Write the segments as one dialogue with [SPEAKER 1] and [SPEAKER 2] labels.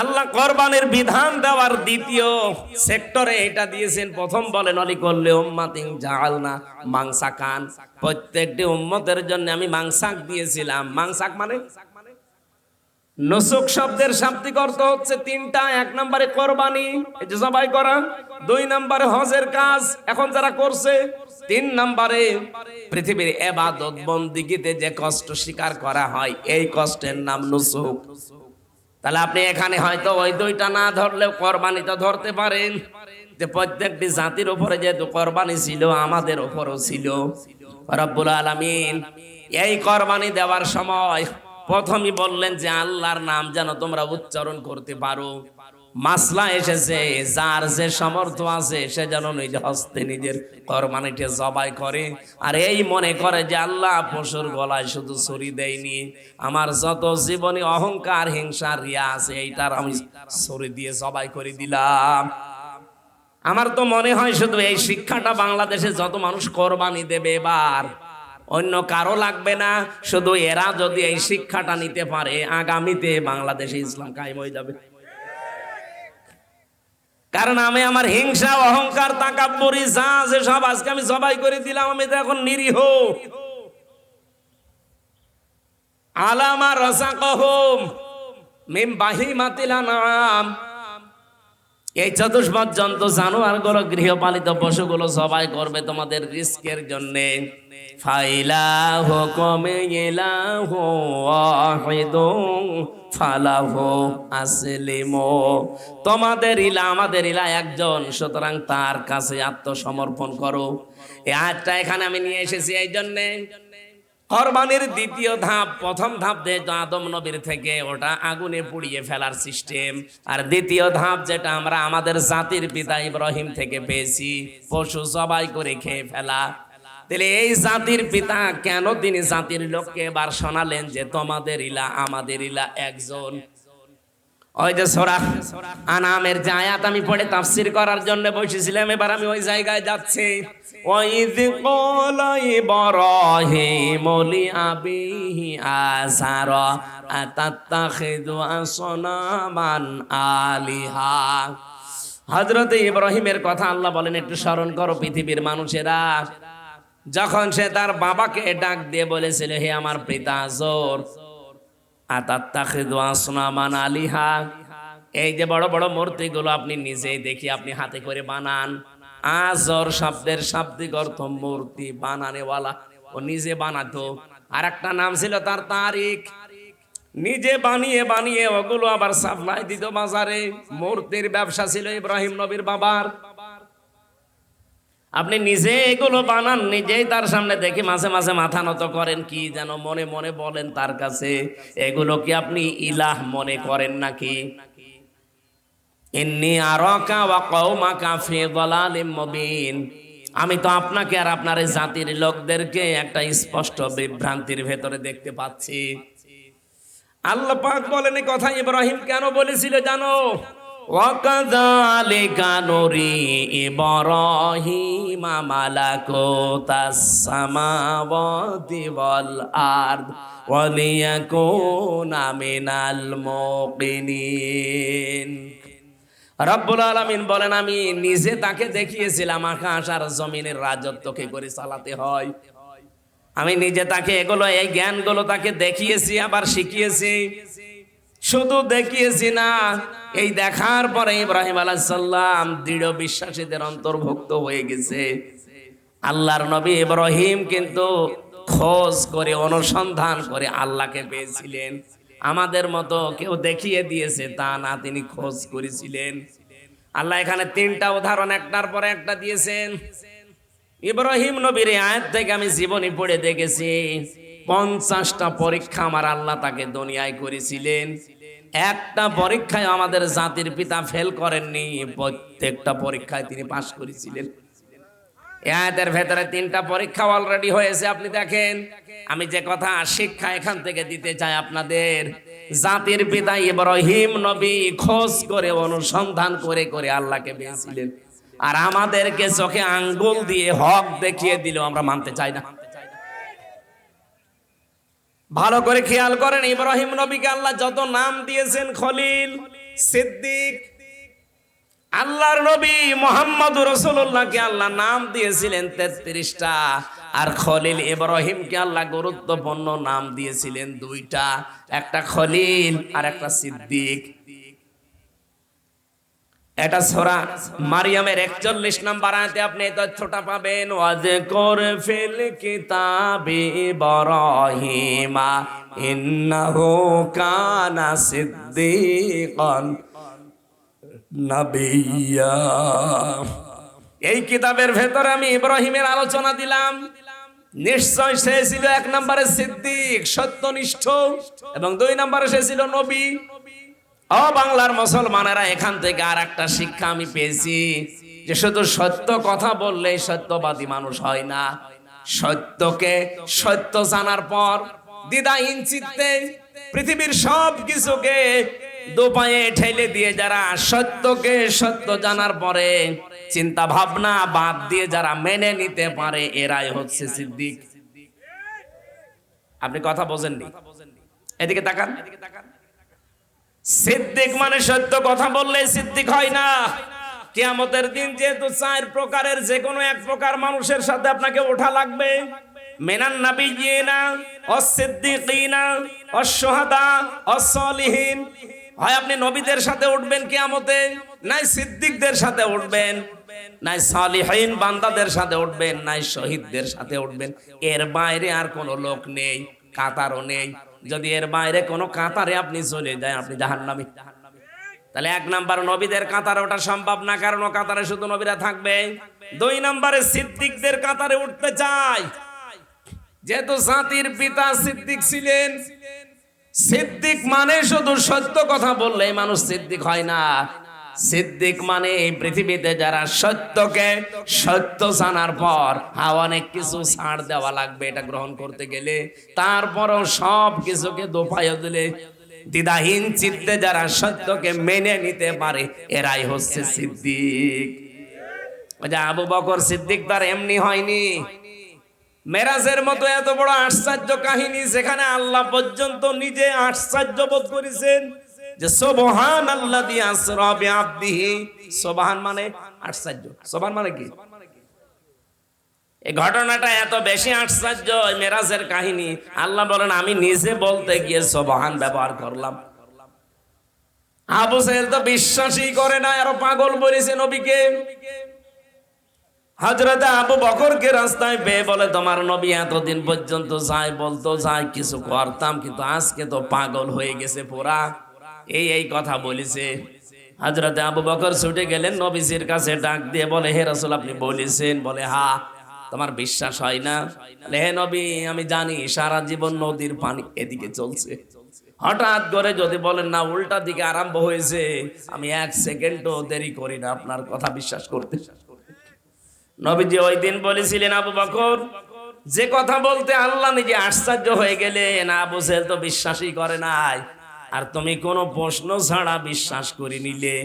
[SPEAKER 1] আল্লাহ কোরবানির বিধান দেওয়ার দ্বিতীয় সেক্টরে এটা দিয়েছেন। প্রথম বলেন অলি করলে উম্মাতিন জাল না মাংসা কান প্রত্যেকটি উম্মতের জন্য আমি মাংসাক দিয়েছিলাম। মাংসাক মানে? নসুক শব্দের শাব্দিক অর্থ হচ্ছে তিনটা, এক নম্বরে কোরবানি, এই যে জবাই করা, দুই নম্বরে হজের কাজ, এখন যারা করছে, তিন নম্বরে পৃথিবীর এবাদত বন্দিগিতে যে কষ্ট স্বীকার করা হয়, এই কষ্টের নাম নুসুক। তাহলে আপনি এখানে হয়তো ওই দুইটা না ধরলেও কোরবানি তো ধরতে পারেন। যে প্রত্যেকটি জাতির উপরে যেহেতু কোরবানি ছিল, আমাদের উপরও ছিল। রব্বুল আলমিন এই কোরবানি দেওয়ার সময় প্রথমই বললেন যে আল্লাহর নাম যেন তোমরা উচ্চারণ করতে পারো। মাসলা এসেছে, যার যে সমর্থ আছে, সে যেন নিজ হস্তে নিজের কোরবানিটা জবাই করে। আর এই মনে করে যে আল্লাহ পশুর গলায় শুধু ছুরি দেয়নি, আমার যত জীবনে অহংকার, হিংসা, রিয়া আছে, এইটার আমি ছুরি দিয়ে জবাই করে দিলাম। আমার তো মনে হয় শুধু এই শিক্ষাটা বাংলাদেশে যত মানুষ কোরবানি দেবে এবার, অন্য কারও লাগবে না। শুধু এরা যদি এই শিক্ষাটা নিতে পারে, আগামীতে বাংলাদেশে ইসলাম কায়েম হয়ে যাবে। কারণ আমি আমার হিংসা, অহংকার, তাকাব্বরি যা যে সব আজকে আমি সবাই করে দিলাম, আমি তো এখন নিরীহ। আলামা রসাকহম মিম বাহিমাতিল আনআম। এই চতুষ্পদ জন্তু জানোয়ারগুলো গৃহপালিত পশুগুলো সবাই করবে তোমাদের রিস্কের জন্য। ফাইলা হুকমে ইলাহ ফালাহ আসলিমো। তোমাদের ইলা, আমাদের ইলা একজন, সুতরাং তার কাছে আত্মসমর্পণ করো। এই আয়াতটা এখানে আমি নিয়ে এসেছি, এই জন্যে কোরবানির দ্বিতীয় ধাপ, প্রথম ধাপ যেহেতু আদম নবীর থেকে, ওটা আগুনে পুড়িয়ে ফেলার সিস্টেম আর দ্বিতীয় ধাপ যেটা আমরা আমাদের জাতির পিতা ইব্রাহিম থেকে পেয়েছি, পশু জবাই করে খেয়ে ফেলা। তাহলে এই জাতির পিতা কেন তিনি জাতির লোককে এবার শোনালেন যে তোমাদের ইলা আমাদের ইলা একজন? ওই যে সোরা, আনামের যে আয়াত আমি পড়ে তাফসির করার জন্য বসেছিলাম, এবার আমি ওই জায়গায় যাচ্ছি। ওয়াইদ ক্বালা ইব্রাহিম লিআবিহি আযারা, আতাত্তাখিযু আসনামান আলিহা। হযরত ইব্রাহিমের কথা আল্লাহ বলেন, একটু স্মরণ করো পৃথিবীর মানুষেরা। যখন সে তার বাবাকে ডাক দিয়ে বলেছিল, হে আমার পিতা, জোর। আতাত্তাখিদু আসনামান আলিহা। এই যে বড় বড় মূর্তিগুলো আপনি নিজেই দেখি, আপনি হাতে করে বানান। আজর শব্দের শাব্দিক অর্থ মূর্তি, বানানেওয়ালা। ও নিজে বানাতো। আর একটা নাম ছিল তার তারিখ। নিজে বানিয়ে বানিয়ে ওগুলো আবার সাপ্লাই দিত বাজারে। মূর্তির ব্যবসা ছিল ইব্রাহিম নবীর বাবার। আপনি নিজে এগুলো বানান, নিজেই তার সামনে দেখে মাঝে মাঝে মাথা নত করেন, কি যেন মনে মনে বলেন তার কাছে, এগুলো কি আপনি ইলাহ মনে করেন নাকি? আমি তো আপনাকে আর আপনার জাতির লোকদেরকে একটা স্পষ্ট বিভ্রান্তির ভেতরে দেখতে পাচ্ছি। আল্লাহ পাক বলেন এই কথা ইব্রাহিম কেন বলেছিল জানো? وكذلك نري إبراهيم ملكوت السماوات والأرض وليكون من الموقنين রব্বুল আলামিন বলেন আমি নিজে তাকে দেখিয়েছিলাম আকাশ আর জমিনের রাজত্বকে করে চালাতে হয় আমি নিজে তাকে এগুলো এই জ্ঞানগুলো তাকে দেখিয়েছি আবার শিখিয়েছি শুধু দেখিয়েছি না, এই দেখার পরে ইব্রাহিম আলাইসাল্লাম দৃঢ় বিশ্বাসীদের অন্তর্ভুক্ত হয়ে গেছে। আল্লাহর নবী ইব্রাহিম কিন্তু খোঁজ করে, অনুসন্ধান করে আল্লাহকে পেয়েছিলেন। আমাদের মতো কেউ দেখিয়ে দিয়েছে, তা না তিনি খোঁজ করেছিলেন। আল্লাহ এখানে তিনটা উদাহরণ, একটার পরে একটা দিয়েছেন। ইব্রাহিম নবীর আয়াত থেকে আমি জীবনী পড়ে দেখেছি, পঞ্চাশটা পরীক্ষা আমার আল্লাহ তাকে দুনিয়ায় করেছিলেন। একটা পরীক্ষায় আমাদের জাতির পিতা ফেল করেননি, প্রত্যেকটা পরীক্ষায় তিনি পাশ করেছিলেন। আয়াতের ভেতরে তিনটা পরীক্ষা অলরেডি হয়েছে, আপনি দেখেন। আমি যে কথা শিক্ষা এখান থেকে দিতে চাই আপনাদের, জাতির পিতা ইব্রাহিম নবী খোঁজ করে, অনুসন্ধান করে করে আল্লাহকে পেয়েছিলেন। আর আমাদেরকে চোখে আঙ্গুল দিয়ে হক দেখিয়ে দিলেও আমরা মানতে চাই না। ভালো করে খেয়াল করেন, ইব্রাহিম নবীকে আল্লাহ যত নাম দিয়েছেন খলিল, সিদ্দিক, আল্লাহর নবী মোহাম্মদ রসুল্লাহকে আল্লাহ নাম দিয়েছিলেন তেত্রিশটা, আর খলিল ইব্রাহিমকে আল্লাহ গুরুত্বপূর্ণ নাম দিয়েছিলেন দুইটা, একটা খলিল আর একটা সিদ্দিক। এটা সোরা মারিয়ামের একচল্লিশ নাম্বার আয়তে আপনি তথ্যটা পাবেন। ওয়াজে করে ফেল কিতাবে বরহিমা ইন্নাহু কানা সিদ্দিকান নাবিয়া। এই কিতাবের ভেতরে আমি ইব্রাহিমের আলোচনা দিলাম। নিশ্চয় সে ছিল এক নম্বরে সিদ্দিক, সত্যনিষ্ঠ, এবং দুই নম্বরে সে ছিল নবী। ও বাংলার মুসলমানেরা এখান থেকে আর একটা শিক্ষা আমি পেয়েছি, যে শুধু সত্য কথা বললেই সত্যবাদী মানুষ হয় না। সত্যকে সত্য জানার পর দ্বিধা ইঞ্চিতে পৃথিবীর সব কিছুকে দোপায়ে ঠেলে দিয়ে যারা সত্যকে সত্য জানার পরে চিন্তা ভাবনা বাদ দিয়ে যারা মেনে নিতে পারে, এরাই হচ্ছে সিদ্দিক। আপনি কথা বোঝেননি? এদিকে তাকান। সিদ্দিক মানে সত্য কথা বললে সিদ্দিক হয় না। কিয়ামতের দিন যেহেতু চার প্রকারের যে কোনো এক প্রকার মানুষের সাথে আপনাকে ওঠা লাগবে। মেনান নাবিয়িনা, অসিদ্দিকিনা অসহাদা অসলিহীন হয় আপনি নবীদের সাথে উঠবেন কিয়ামতে, নাই সিদ্দিকদের সাথে উঠবেন, নাই সালিহীন বান্দাদের সাথে উঠবেন, নাই শহীদদের সাথে উঠবেন। এর বাইরে আর কোনো লোক নেই, কাতারও নেই যদি এর বাইরে কোনো কাতারে আপনি চলে যায় আপনি জাহান নামি তাহলে এক নাম্বার নবীদের কাতারে ওটা সম্ভব না, কারণ ও কাতারে শুধু নবীরা থাকবে। দুই নাম্বারে সিদ্দিকদের কাতারে উঠতে চাই যেহেতু জাতির পিতা সিদ্দিক ছিলেন, সিদ্দিক মানে শুধু সত্য কথা বললেই মানুষ সিদ্দিক হয় না। সিদ্দিক মানে এই পৃথিবীতে যারা সত্যকে সত্য জানার পর অনেক কিছু ছাড় দেওয়া লাগবে এটা গ্রহণ করতে গেলে। তারপরও সব কিছুকে দোপায় দিলে দ্বিধাহীন চিত্তে যারা সত্যকে মেনে নিতে পারে, এরাই হচ্ছে সিদ্দিক। আবু বকর সিদ্দিক তার এমনি হয়নি। মেরাজের মতো এত বড় আশ্চর্য কাহিনী যেখানে আল্লাহ পর্যন্ত নিজে আশ্চর্য বোধ করেছেন। যে সোবহান আল্লাহ দিয়ে আসরাবে আব্দিহি সোবহান মানে আশ্চর্য। সোবহান মানে কি? এই ঘটনাটা এত বেশি আশ্চর্য মেরাজের কাহিনী। আল্লাহ বলেন, আমি নিজে বলতে গিয়ে সোবহান ব্যবহার করলাম। আবু সাহেব তো বিশ্বাসই করে না আরও পাগল বলেছে নবীকে। হজরত আবু বকরকে রাস্তায় পেয়ে বলে, তোমার নবী এতদিন পর্যন্ত যাই বলতো, যাই কিছু করতাম, কিন্তু আজকে তো পাগল হয়ে গেছে পুরা। এই এই কথা বলেছে। হজরতে আবু বকর ছুটে গেলেন, নবীজির কাছে ডাক দিয়ে বলে, হে রসুল, আপনি বলেছেন। বলে, হা, তোমার বিশ্বাস হয় না? হে নবী, আমি জানি সারা জীবন নদীর পানি এদিকে চলছে। হঠাৎ করে যদি বলেন, না, উল্টা দিকে আরম্ভ হয়েছে, আমি এক সেকেন্ডও দেরি করি না আপনার কথা বিশ্বাস করতে। নবীজি ওই দিন বলেছিলেন, আবু বকর, যে কথা বলতে আল্লাহ নিজে আশ্চর্য হয়ে গেলেন, আবু সেল তো বিশ্বাসই করে নাই। আর তুমি কোনো প্রশ্ন ছাড়া বিশ্বাস করে নিলে।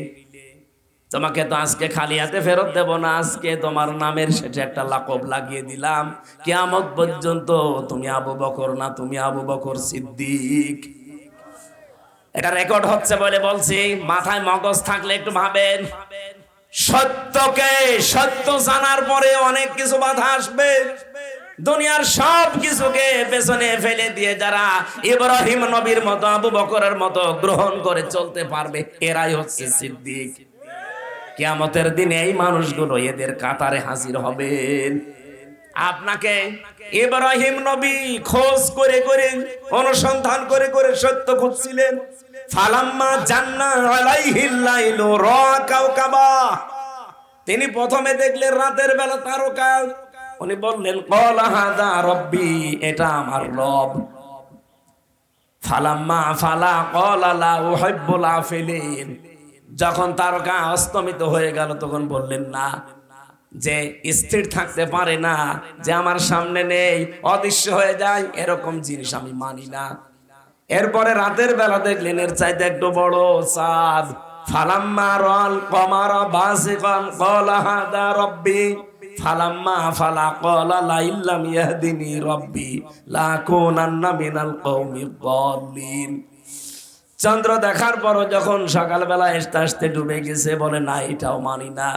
[SPEAKER 1] তোমাকে তো আজকে খালি হাতে ফেরত দেব না, আজকে তোমার নামের সেটা একটা লাকব লাগিয়ে দিলাম। কেয়ামত পর্যন্ত তুমি আবু বকর না, তুমি আবু বকর সিদ্দিক। এটা রেকর্ড হচ্ছে বলে বলছি, মাথায় মগজ থাকলে একটু ভাবেন। সত্যকে সত্য জানার পরে অনেক কিছু বাধা আসবে। দুনিয়ার সব কিছুকে পেছনে ফেলে দিয়ে যারা ইব্রাহিম নবীর মতো, আবু বকরের মতো গ্রহণ করে চলতে পারবে, এরাই হচ্ছে সিদ্দিক। কিয়ামতের দিনে এই মানুষগুলো এদের কাতারে হাজির হবেন আপনাকে ইব্রাহিম নবী খোঁজ করে করে, অনুসন্ধান করে করে সত্য খুঁজছিলেন। ফালাম্মা জান্না আলাইহিল লাইলু রা তিনি প্রথমে দেখলেন রাতের বেলা তারকা। উনি বললেন রব্বি, এটা আমার রব। ফালাম্মা ফালা কলা লা উহিব্বুল আফিলিন। যখন অস্তমিত হয়ে গেল, তখন বললেন, না, যে স্থির থাকতে পারে না, যে আমার সামনে নেই, অদৃশ্য হয়ে যায়, এরকম জিনিস আমি মানি না। এরপরে রাতের বেলা দেখলেন, এর চাইতে একটু বড় চাঁদ ফালাম্মা রল কমার বাসিকান কলা হাদা রব্বি। ফালাম্মা ফালা কলা লাইল্লাম ইয়াহদিনি রব্বি, লাকুনান্না মিনাল কওমি যালিন চন্দ্র দেখার পরও যখন সকালবেলা আসতে আসতে ডুবে গেছে, বলে, না, এটাও মানি না।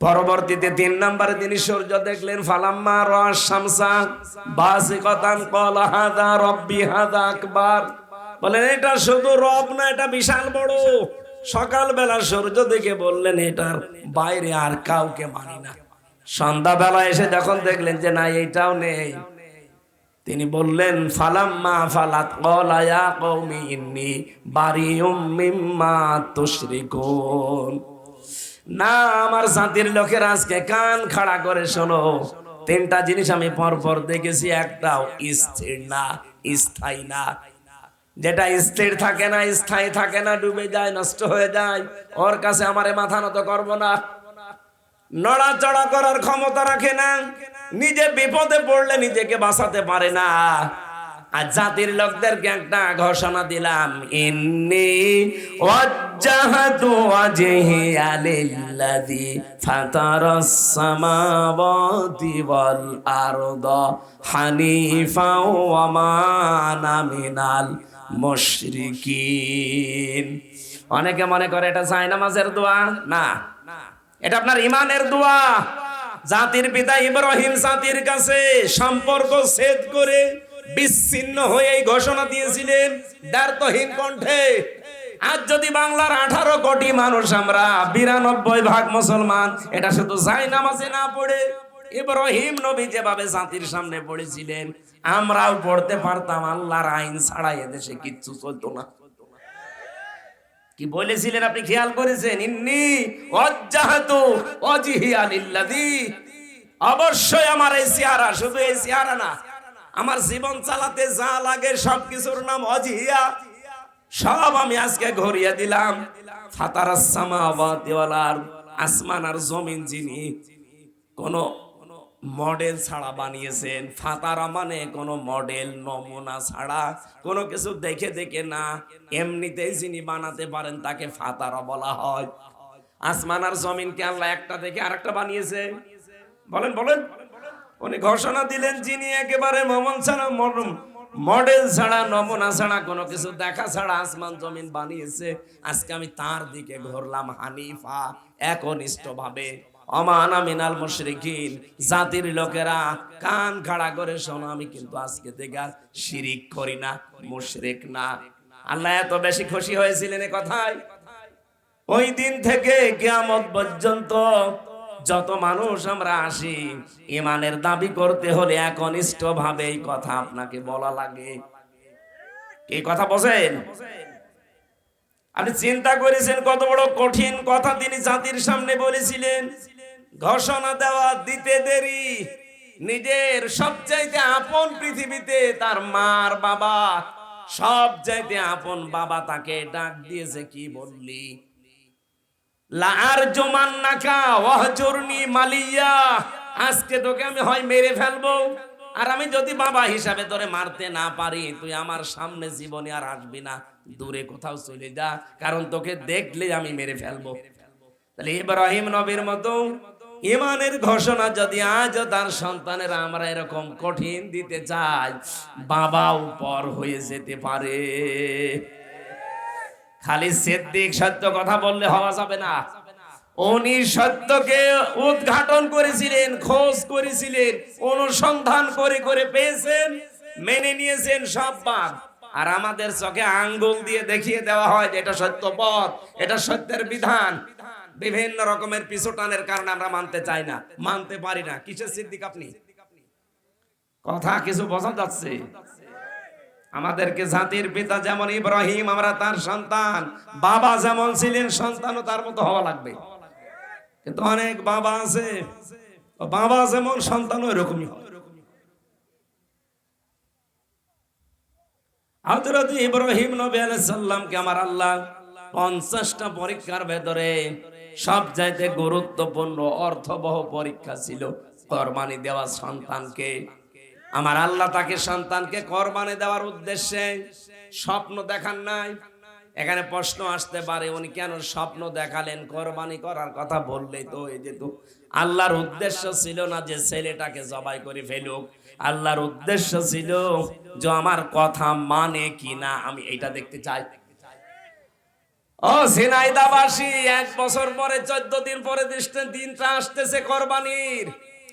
[SPEAKER 1] পরবর্তীতে তিন নম্বরে তিনি সূর্য দেখলেন, ফালাম্মা রস শামসা বাসিকতান কল হাদা রব্বি হাদা আকবার। বলেন এটা শুধু রব না, এটা বিশাল বড়। সকালবেলা সূর্য দেখে বললেন, এটার বাইরে আর কাউকে মানি না। সন্ধ্যাবেলা এসে যখন দেখলেন যে না, এইটাও নেই, তিনি বললেন, ফালাম্মা ফালাত ক্বালা ইয়া কওমি ইন্নী বারিউম মিম্মা তুশরিকুন। না, আমার জাতির লোকের আজকে কান খাড়া করে, শোনো, তিনটা জিনিস আমি পরপর দেখেছি, একটাও স্থির না, স্থায়ী না। যেটা স্থির থাকে না, স্থায়ী থাকে না, ডুবে যায়, নষ্ট হয়ে যায়, ওর কাছে আমারে মাথা নত করব না। নড়াচড়া করার ক্ষমতা রাখে না। নিজে বিপদে পড়লে নিজেকে বাঁচাতে পারে না। আর জাতির লোকদেরকে একটা ঘোষণা দিলাম, ইন্নি ওয়াজ্জাহাতু ওয়াজহি আলিল্লাযী ফাতারাস সামাওয়াতি ওয়াল আরদা হানিফা ওয়া মা মিনাল মুশরিকিন। অনেকে মনে করে এটা চাই নামাজের দোয়া? না। এটা আপনার ইমানের দোয়া। জাতির পিতা ইব্রাহিম জাতির কাছে সম্পর্ক ছেদ করে বিচ্ছিন্ন হয়ে এই ঘোষণা দিয়েছিলেন দ্বার্থহীন কণ্ঠে। আজ যদি বাংলার আঠারো কোটি মানুষ আমরা বিরানব্বই ভাগ মুসলমান, এটা শুধু যাই নামাজে না পড়ে, ইব্রাহিম নবী যেভাবে জাতির সামনে পড়েছিলেন, আমরাও পড়তে পারতাম আল্লাহর আইন ছাড়া এদেশে কিচ্ছু চলতো না। কি বলেছিলেন আপনি? খেয়াল করেছেন? ইন্নি অজ্জাহাতু অজিহিয়া লিল্লাযী। অবশ্যই আমার এই সিয়ারা শুধু এই সিয়ারা না, আমার জীবন চালাতে যা লাগে সবকিছুর নাম অজিহিয়া। সব আমি আজকে ঘুরিয়ে দিলাম। ফাতারাস সামাওয়াতি ওয়াল আসমান আর জমিন যিনি কোন মডেল ছাড়া বানিয়েছেন। ফাতারা মানে কোনো মডেল, নমুনা ছাড়া। কোনো কিছু দেখে দেখে না, এমনিতেই যিনি বানাতে পারেন তাকে ফাতারা বলা হয়। আসমান আর জমিনকে আল্লাহ একটা দেখে আরেকটা বানিয়েছে। বলেন বলেন। উনি ঘোষণা দিলেন যিনি একেবারে মমন ছাড়া, মরম- মডেল ছাড়া, নমুনা ছাড়া, কোনো কিছু দেখা ছাড়া আসমান, জমিন বানিয়েছে। আজকে আমি তার দিকে ঘুরলাম হানিফা একনিষ্ঠ ভাবে অমানা মিনাল মুশরিকিন, জাতির লোকেরা কান খাড়া করে শোনো, আমি কিন্তু আজকে থেকে শিরিক করি না, মুশরিক না। আল্লাহ এত বেশি খুশি হয়েছিলেন এ কথায়। ওই দিন থেকে পর্যন্ত যত মানুষ আমরা আসি ইমানের দাবি করতে হলে একনিষ্ঠ ভাবে এই কথা আপনাকে বলা লাগে। এই কথা বোঝেন? আপনি চিন্তা করেছেন কত বড় কঠিন কথা তিনি জাতির সামনে বলেছিলেন। ঘোষণা দেওয়া দিতে দেরি। নিজের সবচাইতে আপন পৃথিবীতে তার মার বাবা সব চাইতে আপন বাবা তাকে ডাক দিয়েছে, কি বললি? লার জমান নাকা ওয়াহজুরনি মালিয়া, আজকে তোকে আমি হয় মেরে ফেলব। আর আমি যদি বাবা হিসাবে তোরে মারতে না পারি, তুই আমার সামনে জীবনে আর আসবি না। দূরে কোথাও চলে যা, কারণ তোকে দেখলে আমি মেরে ফেলব। তাহলে ইব্রাহিম নবীর মতো ইমানের ঘোষণা যদি আজ তার সন্তানের আমরা এরকম কঠিন দিতে চাই, বাবাও পর হয়ে যেতে পারে। খালি সিদ্দিক সত্য কথা বললে হওয়া যাবে না। উনি সত্যকে উদ্ঘাটন করেছিলেন, খোঁজ করেছিলেন, অনুসন্ধান করে করে পেয়েছেন, মেনে নিয়েছেন সব বাদ আর আমাদের চোখে আঙ্গুল দিয়ে দেখিয়ে দেওয়া হয় যে এটা সত্য পথ, এটা সত্যের বিধান। বিভিন্ন রকমের পিছুটানের কারণে আমরা মানতে চাই না। মানতে পারি না। কিসের সিদ্দিক আপনি? কথা কিছু বোঝা যাচ্ছে। আমাদেরকে জাতির পিতা যেমন ইব্রাহিম, আমরা তার সন্তান। বাবা যেমন ছিলেন, সন্তানও তার মতো হওয়া লাগবে। কিন্তু অনেক বাবা আছে। বাবা যেমন, সন্তানও এরকমই হয় হযরত ইব্রাহিম নবী আলাইহিস সালামকে আমার আল্লাহ পঞ্চাশটা পরীক্ষার ভেতরে সব চাইতে গুরুত্বপূর্ণ অর্থবহ পরীক্ষা ছিল কোরবানি দেওয়া সন্তানকে। আমার আল্লাহ তাকে সন্তানকে কোরবানি দেওয়ার উদ্দেশ্যে স্বপ্ন দেখান নাই। এখানে প্রশ্ন আসতে পারে, উনি কেন স্বপ্ন দেখালেন? কোরবানি করার কথা বললেই তো এই যেহেতু আল্লাহর উদ্দেশ্য ছিল না যে ছেলেটাকে জবাই করে ফেলুক। আল্লাহর উদ্দেশ্য ছিল যে আমার কথা মানে কি না, আমি এটা দেখতে চাই। ও সিনাইদাবাসী এক বছর পরে, চোদ্দ দিন পরে দিনটা আসতেছে কোরবানির।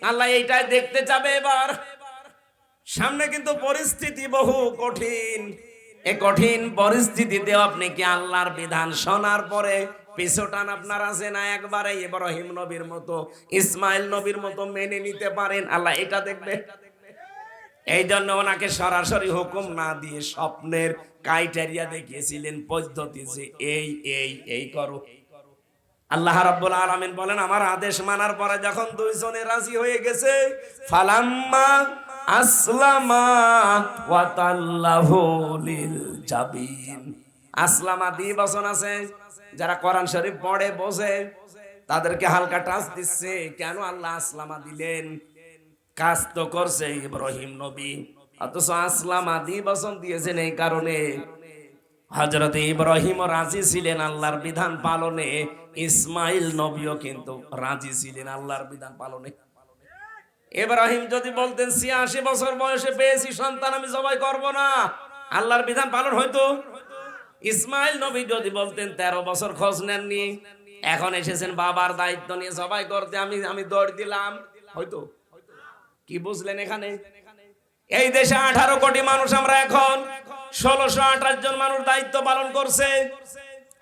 [SPEAKER 1] আল্লাহ এইটাই দেখতে যাবে এবার। সামনে কিন্তু পরিস্থিতি বহু কঠিন। এ কঠিন পরিস্থিতিতে আপনি কি আল্লাহর বিধান শোনার পরে পিছুটান আপনার আছে না একবারে ইব্রাহিম নবীর মতো, ইসমাইল নবীর মতো মেনে নিতে পারেন? আল্লাহ এটা দেখবে। এই জন্য ওনাকে সরাসরি হুকুম না দিয়ে স্বপ্নের ক্রাইটেরিয়া দেখিয়েছিলেন পদ্ধতি যে এই এই এই করো আল্লাহ রাব্বুল আলামিন বলেন, আমার আদেশ মানার পরে যখন দুইজনে রাজি হয়ে গেছে, ফালাম্মা আসলামা ওয়া তাল্লাহু লিল জাবিন। আসলামা দি বচন আছে, যারা কোরআন শরীফ পড়ে বসে তাদেরকে হালকা টাচ দিচ্ছে, কেন আল্লাহ আসলামা দিলেন? কাজ তো করছে ইব্রাহিম নবী। অথচ আসলাম আদি দিয়েছেন এই কারণে। হজরত ইব্রাহিম রাজি ছিলেন আল্লাহর বিধান পালনে। ইসমাইল নবীও কিন্তু রাজি ছিলেন আল্লাহর বিধান পালনে। ইব্রাহিম যদি বলতেন, ছিয়াশি বছর বয়সে পেয়েছি সন্তান, আমি জবাই করব না। আল্লাহর বিধান পালন হয়তো ইসমাইল নবী যদি বলতেন, তেরো বছর খোঁজ নেননি। এখন এসেছেন বাবার দায়িত্ব নিয়ে জবাই করতে। আমি আমি দৌড় দিলাম। হয়তো কি বুঝলেন এখানে? এই দেশে আঠারো কোটি মানুষ আমরা এখন, ষোলোশো আঠাশ জন মানুষ দায়িত্ব পালন করছে।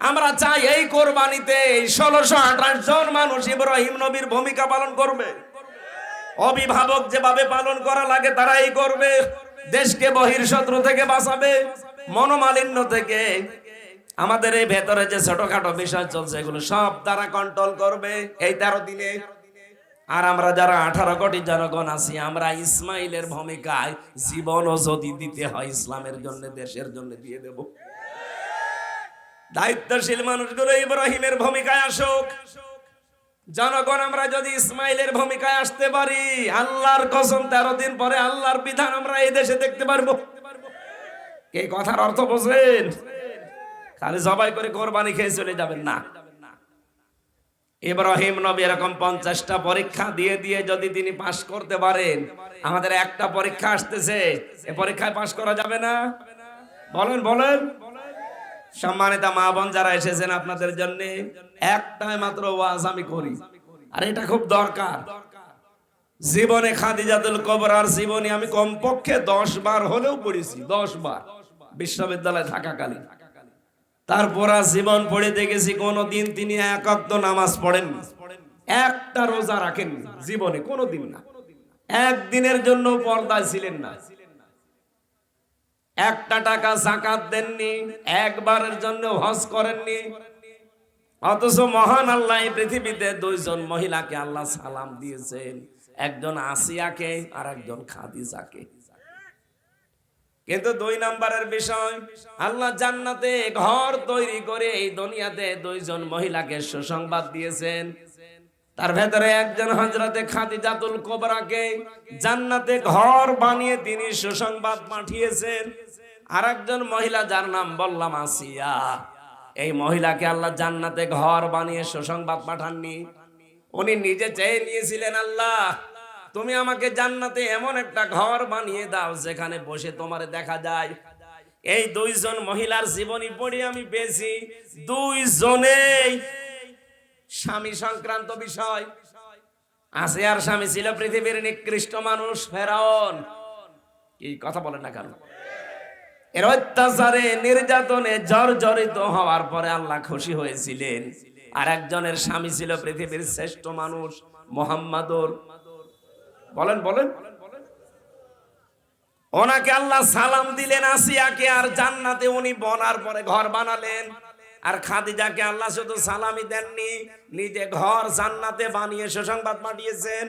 [SPEAKER 1] আমরা চাই এই কোরবানিতে ষোলোশো আঠাশ জন মানুষ ইব্রাহিম নবীর ভূমিকা পালন করবে। অভিভাবক যেভাবে পালন করা লাগে তারাই করবে। দেশকে বহির শত্রু থেকে বাঁচাবে, মনোমালিন্য থেকে। আমাদের এই ভেতরে যে ছোটখাটো বিষয় চলছে, এগুলো সব তারা কন্ট্রোল করবে। এই তেরো দিনে আর আমরা যারা আঠারো কোটি জনগণ আছি, আমরা ইসমাইলের ভূমিকায় জীবনও যদি দিতে হয় ইসলামের জন্য, দেশের জন্য দিয়ে দেব। দায়িত্বশীল মানুষগুলো ইব্রাহিমের ভূমিকায় আসুক। জনগণ, আমরা যদি ইসমাইলের ভূমিকায় আসতে পারি, আল্লাহর কসম, তেরো দিন পরে আল্লাহর বিধান আমরা এই দেশে দেখতে পারব। এই কথার অর্থ বোঝেন খালি সবাই করে কোরবানি খেয়ে চলে যাবেন না। ইব্রাহিম নবী এরকম পঞ্চাশটা পরীক্ষা দিয়ে দিয়ে যদি তিনি পাশ করতে পারেন, আমাদের একটা পরীক্ষা আসতেছে, এ পরীক্ষায় পাশ করা যাবে না? বলেন বলেন। সম্মানিত মা বোন যারা এসেছেন আপনাদের জন্য, একটাই মাত্র ওয়াজ আমি করি, আর এটা খুব দরকার। জীবনে খাদিজাতুল কবরার জীবনী আমি কমপক্ষে দশ বার হলেও পড়েছি, দশ বার। বিশ্ববিদ্যালয়ে থাকাকালীন। তারপর আর জীবন পড়ে দেখেছি কোনদিন তিনি একাত্ম নামাজ পড়েননি একটা রোজা রাখেননি জীবনে, কোনোদিন না। একদিনের জন্য পর্দায় ছিলেন না। একটা টাকা জাকাত দেননি, একবারের জন্য হজ করেননি অথচ মহান আল্লাহ পৃথিবীতে দুইজন মহিলাকে আল্লাহ সালাম দিয়েছেন। একজন আসিয়াকে আর একজন খাদিজাকে। কিন্তু দুই নম্বরের বিষয়, আল্লাহ জান্নাতে ঘর তৈরি করে এই দুনিয়াতে দুইজন মহিলাকে সুসংবাদ দিয়েছেন। তার ভেতরে একজন হজরতে খাদিজাতুল কোবরাকে জান্নাতে ঘর বানিয়ে তিনি সুসংবাদ পাঠিয়েছেন। আর একজন মহিলা যার নাম বললাম আসিয়া। এই মহিলাকে আল্লাহ জান্নাতে ঘর বানিয়ে সুসংবাদ পাঠাননি। উনি নিজে চেয়ে নিয়েছিলেন আল্লাহ তুমি আমাকে জান্নাতে এমন একটা ঘর বানিয়ে দাও যেখানে বসে তোমারে দেখা যায়। এই দুইজন মহিলার জীবনী পড়ে আমি পেয়েছি। দুইজনেই স্বামী সংক্রান্ত বিষয়। আছে আর স্বামী ছিল পৃথিবীর নিকৃষ্ট মানুষ, ফেরাউন। কি কথা বলেন না কেন? এর অত্যাচারে নির্যাতনে জর্জরিত হওয়ার পরে আল্লাহ খুশি হয়েছিলেন। আর একজনের স্বামী ছিল পৃথিবীর শ্রেষ্ঠ মানুষ, মোহাম্মদর বলেন বলেন। ওনাকে আল্লাহ সালাম দিলেন আসিয়াকে, আর জান্নাতে উনি বনার পরে ঘর বানালেন। আর খাদিজাকে আল্লাহ শুধু সালামি দেননি, নিজে ঘর জান্নাতে বানিয়ে সুসংবাদ পাঠিয়েছেন।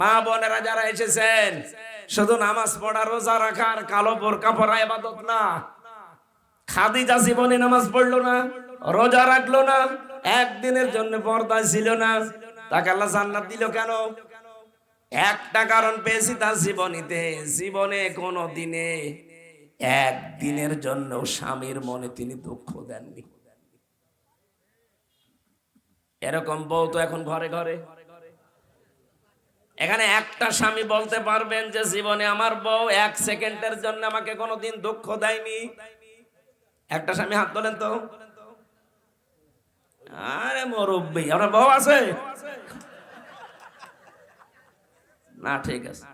[SPEAKER 1] মা বোনেরা যারা এসেছেন, শুধু নামাজ পড়া, রোজা রাখার কালো বোরকা পরা এবাদত না। খাদিজা জীবনে নামাজ পড়ল না, রোজা রাখল না, একদিনের জন্য পর্দায় ছিল না। তাকে আল্লাহ জান্নাত দিল কেন? একটা কারণ পেয়েছি তার জীবনীতে। জীবনে কোনো দিনে একদিনের জন্য স্বামীর মনে তিনি দুঃখ দেননি। এরকম বউ তো এখন ঘরে ঘরে। এখানে একটা স্বামী বলতে পারবেন যে, জীবনে আমার বউ এক সেকেন্ডের জন্য আমাকে কোনোদিন দুঃখ দেয়নি। একটা স্বামী হাত তোলেন তো। আরে মুরব্বী আপনার বউ আছে। না ঠিক আছে।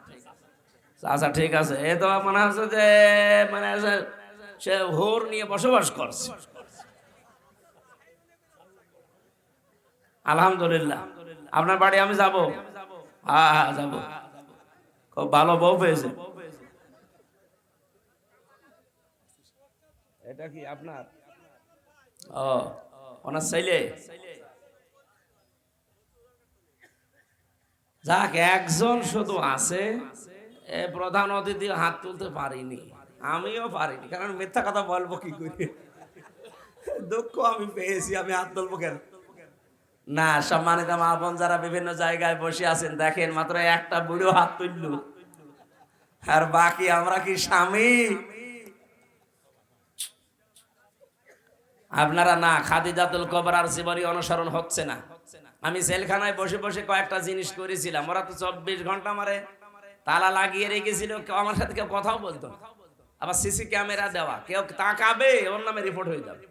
[SPEAKER 1] আচ্ছা ঠিক আছে। এ তো মনে হচ্ছে যে মানে সে- হোর নিয়ে বসবাস করছে। আলহামদুলিল্লাহ। আপনার বাড়ি আমি যাব? হ্যাঁ হ্যাঁ যাব। খুব ভালো বউ পেয়েছে। এটা কি আপনার? ও ওনার ছেলে? যাক, একজন শুধু আছে প্রধান অতিথি হাত তুলতে পারিনি। আমিও পারিনি, কারণ মিথ্যা কথা বলব কি করে? দুঃখ আমি পেয়েছি, আমি হাত তুলবো কেন? না, সম্মানিত মা বোন যারা বিভিন্ন জায়গায় বসে আছেন, দেখেন মাত্র একটা বুড়ো হাত তুলল। আর বাকি আমরা কি স্বামী? আপনারা না, খাদিজাতুল কবরার জীবনী অনুসরণ হচ্ছে না। আমি জেলখানায় বসে বসে কয়েকটা জিনিস করেছিলাম। ওরা তো চব্বিশ ঘণ্টা মারে তালা লাগিয়ে রেখেছিল, কেউ আমার সাথে কেউ কথাও বলতো। আবার সিসি ক্যামেরা দেওয়া, কেউ তাকাবে, ওর নামে রিপোর্ট হয়ে যাবে।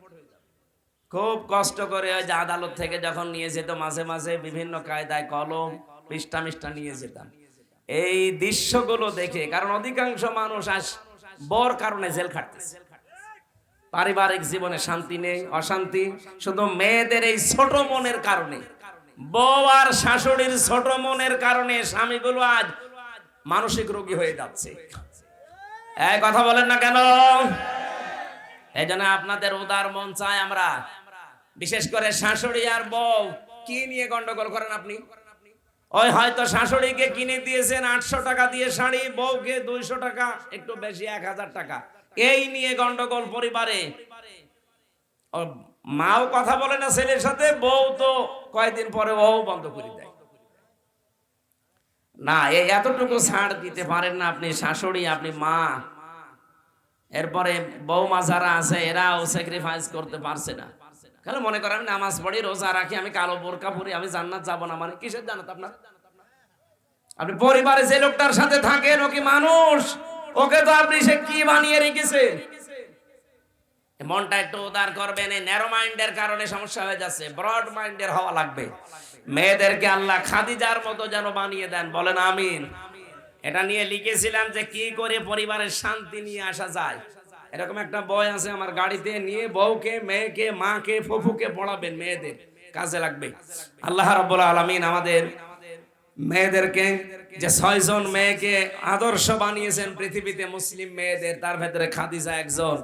[SPEAKER 1] খুব কষ্ট করে ওই যে আদালত থেকে যখন নিয়ে যেত, মাঝে মাঝে বিভিন্ন কায়দায় কলম, পৃষ্ঠা মিষ্ঠা নিয়ে যেতাম। এই দৃশ্যগুলো দেখে, কারণ অধিকাংশ মানুষ আজ বর কারণে জেল খাটতেছে। পারিবারিক জীবনে শান্তি নেই, অশান্তি, শুধু মেয়েদের এই ছোট মনের কারণে। বউ আর শাশুড়ির ছোট মনের কারণে স্বামীগুলো আজ মানসিক রোগী হয়ে যাচ্ছে। এই কথা বলেন না কেন? এই জন্য আপনাদের উদার মন চায় আমরা। বিশেষ করে শাশুড়ি আর বউ, কি নিয়ে গন্ডগোল করেন আপনি? ওই হয়তো শাশুড়িকে কিনে দিয়েছেন আটশো টাকা দিয়ে শাড়ি, বউকে দুইশো টাকা, একটু বেশি এক হাজার টাকা। এই নিয়ে গন্ডগোল পরিবারে মাও কথা বলে না ছেলের সাথে, বউ তো কয়েকদিন পরে বউ বন্ধ করে দেয়। না এতটুকু ছাড় দিতে পারেন না আপনি শাশুড়ি, আপনি মা। এরপরে বৌমা যারা আছে, এরাও স্যাক্রিফাইস করতে পারছে না। কেন মনে করেন, আমি নামাজ পড়ি, রোজা রাখি, আমি কালো বোরকা পরি, আমি জান্নাত যাব না মানে কিসের জান্নাত আপনার? আপনি পরিবারে যে লোকটার সাথে থাকেন, ও কি মানুষ? ওকে তো আপনি সে কি বানিয়ে রেখেছেন? মনটা একটু উদার করবেন, এই ন্যারো মাইন্ডের কারণে সমস্যা হয়ে যাচ্ছে ব্রড মাইন্ডের হওয়া লাগবে। মেয়েদেরকে আল্লাহ খাদিজার মতো যেন বানিয়ে দেন, বলেন আমিন। এটা নিয়ে লিখেছিলাম যে কি করে পরিবারের শান্তি নিয়ে আসা যায়। এরকম একটা বই আছে আমার গাড়িতে, নিয়ে বউকে, মেয়েকে, মাকে, ফুফুকে পড়াবেন মেয়েদের, কাজে লাগবে। আল্লাহ রাব্বুল আলামিন আমাদের মেয়েদেরকে যে ছয়জন মেয়েকে আদর্শ বানিয়েছেন পৃথিবীতে মুসলিম মেয়েদের, তার ভেতরে খাদিজা একজন।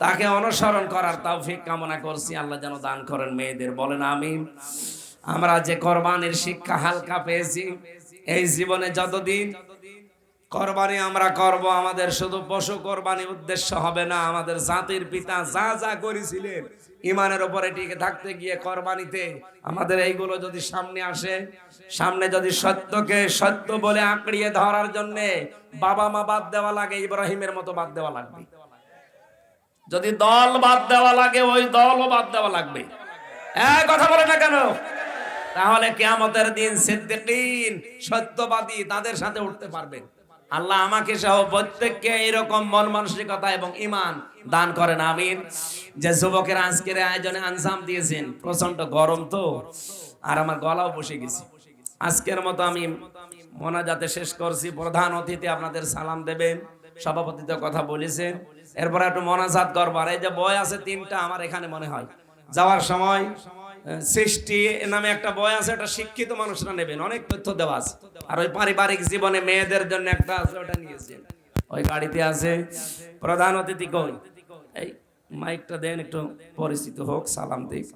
[SPEAKER 1] তাকে অনুসরণ করার তৌফিক কামনা করছি। আল্লাহ যেন দান করেন মেয়েদের। বলেন আমিন। আমরা যে কোরবানির শিক্ষা হালকা পেয়েছি, এই জীবনে যতদিন কোরবানি আমরা করব, আমাদের শুধু পশু কোরবানি উদ্দেশ্য হবে না, আমাদের জাতির পিতা যা যা করেছিলেন, ইমানের উপরে টিকে থাকতে গিয়ে কোরবানিতে আমাদের এইগুলো যদি সামনে আসে, সামনে যদি সত্যকে সত্য বলে আঁকড়িয়ে ধরার জন্য বাবা মা বাদ দেওয়া লাগে, ইব্রাহিমের মতো বাদ দেওয়া লাগবে। যদি দল বাদ দেওয়া লাগে, ওই দলও বাদ দেওয়া লাগবে। এক কথা বলে না কেন? তাহলে কেয়ামতের দিন সিদ্দিকিন সত্যবাদী তাদের সাথে উঠতে পারবেন আল্লাহ আমাকে সহ প্রত্যেককে এরকম মন মানসিকতা এবং ইমান দান করেন, আমিন। যে যুবকের আজকের আয়োজনে আনসাম দিয়েছেন প্রচণ্ড গরম তো, আর আমার গলাও বসে গেছে। আজকের মতো আমি মোনাজাতে শেষ করছি। প্রধান অতিথি আপনাদের সালাম দেবেন। সভাপতিতে কথা বলেছেন। এরপর একটু মনাজাত করবার। এই যে বই আছে তিনটা, আমার এখানে মনে হয়। যাওয়ার সময় সৃষ্টি নামে একটা বই আছে, ওটা শিক্ষিত মানুষরা নেবেন। অনেক তথ্য দেওয়া আছে। আর ওই পারিবারিক জীবনে মেয়েদের জন্য একটা আছে, ওটা নিয়েছেন। ওই গাড়িতে আছে। প্রধান অতিথি কই? এই মাইকটা দেন, একটু পরিচিত হোক, সালাম দিক।